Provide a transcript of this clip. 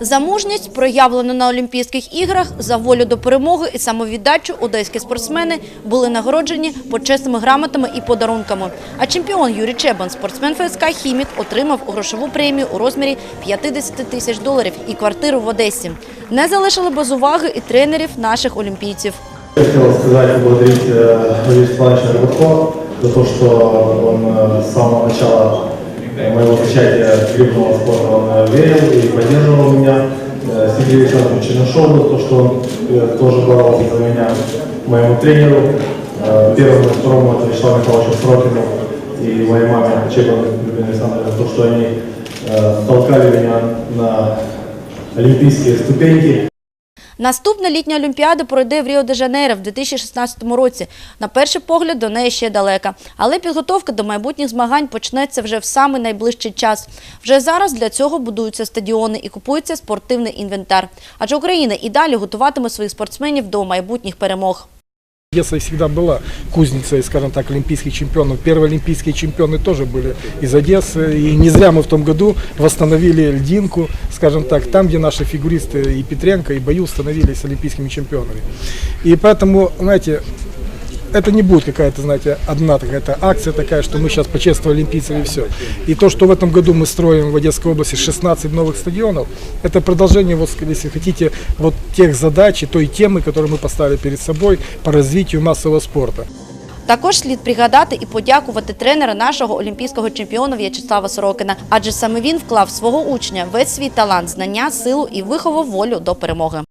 За мужність, проявлену на Олімпійських іграх, за волю до перемоги і самовіддачу одеські спортсмени були нагороджені почесними грамотами і подарунками. А чемпіон Юрій Чебан, спортсмен ФСК «Хімік», отримав грошову премію у розмірі 50 тисяч доларів і квартиру в Одесі. Не залишили без уваги і тренерів наших олімпійців. Хотел сказать, поблагодарить э, Валерия Степановича Рыбакова за то, что он э, с самого начала э, моего зачатия грибного спорта он э, верил и поддерживал меня. Э, Сергею Александровичу Чернышову за то, что он э, тоже боролся за меня, моему тренеру, э, первому второму это Вячеславу Михайловичу Сорокину и моей маме Чебан Любине Александровне за то, что они э, толкали меня на олимпийские ступеньки. Наступна літня Олімпіада пройде в Ріо-де-Жанейро в 2016 році. На перший погляд до неї ще далека. Але підготовка до майбутніх змагань почнеться вже в самий найближчий час. Вже зараз для цього будуються стадіони і купується спортивний інвентар. Адже Україна і далі готуватиме своїх спортсменів до майбутніх перемог. Одесса всегда была кузницей, скажем так, олимпийских чемпионов. Первые олимпийские чемпионы тоже были из Одессы. И не зря мы в том году восстановили льдинку, скажем так, там, где наши фигуристы и Петренко, и Баю становились олимпийскими чемпионами. И поэтому, знаете, это не будет какая-то, знаете, одна какая-то акция такая, что мы сейчас почествовали олимпийцев и все. И то, что в этом году мы строим в Одесской области 16 новых стадионов, это продолжение, вот, если хотите, вот тех задач и той темы, которую мы поставили перед собой по развитию массового спорта. Також слід пригадати і подякувати тренера нашого олімпійського чемпіона В'ячеслава Сорокина. Адже саме він вклав свого учня весь свій талант, знання, силу і виховав волю до перемоги.